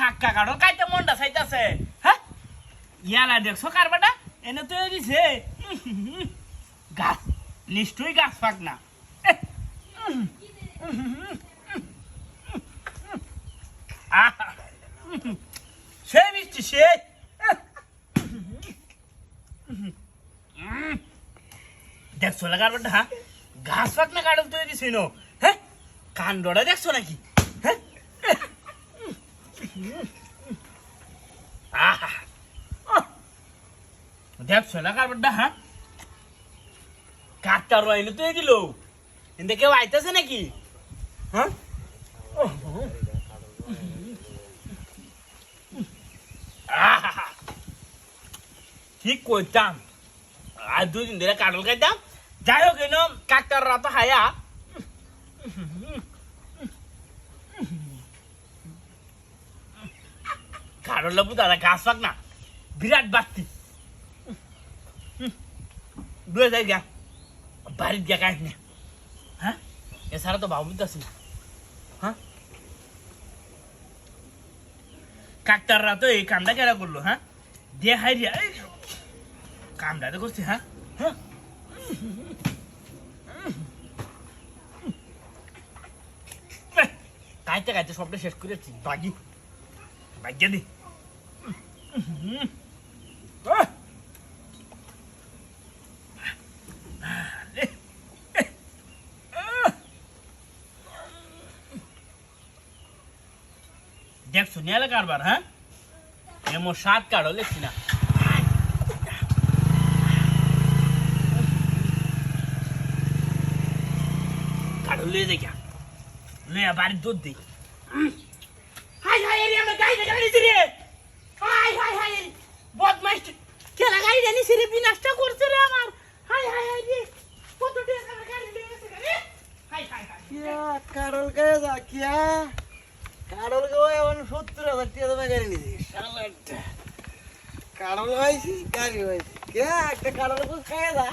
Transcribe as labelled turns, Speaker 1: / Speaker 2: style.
Speaker 1: হাক্কা cuddle কাইতে মনটা চাইতাছে। হ্যাঁ? ইয়ালা দেখছ কারবাটা এনে তো দিছে। গাছ, নিশ্চয়ই গাছ পাক না! সে মিষ্টি, সে। দেখছ কারবারটা হ্যাঁ? ঘাস পাক না কাটল তৈরি নো হ্যাঁ? কাণ্ডটা দেখছ নাকি! দেখছ না কারবারটা হ্যাঁ? কাঠটা রইলে তো দিল। কিন্তু কেউ আইতেছে নাকি? হ্যাঁ! ঠিক করতাম আর দুই দিন ধরে কাটল খাইতাম। যাই হোক এনো কাকটার রাত হায়া। লাবু দাদা গাছ পাক না। বিরাট বাড়তি দুয়ে যাই গা। বাড়ির গিয়া কাজ না। হ্যাঁ? এছাড়া তো ভাবুন তো না হ্যাঁ? কাকটাররা তো এই কামটা কেরা করল হ্যাঁ? দিয়ে হাই দিয়া কামটা তো করছে হ্যাঁ? হ্যাঁ? কাইতে সবটা শেষ করেছি। বাগি। বাগিয়ে দি। আহ! দেখ শুনিয়ালে কারবার হ্যাঁ? এমন সাত কাড়ো লেখছি না কাড়ো লিয়ে দেখা লইয়া বাড়ির দুধ দিই হাই হাই এরি আমার দেখা নিছি রে হাই হাই হাই বদমাইশ জানিস বিনাশটা করছে রে আমার। হাই হাই হাই রে। কত টাকা গাড়ি গেছে রে। হাই হাই হাই
Speaker 2: কিয়া কারল গায়ে যা, কিয়া? কারল গায়ে এখন সত্তর হাজার টাকা দামে গাড়ি নিয়েছি শালাটা কারল হইছি গাড়ি হইছি কিয়া, একটা কারল গায়ে যা।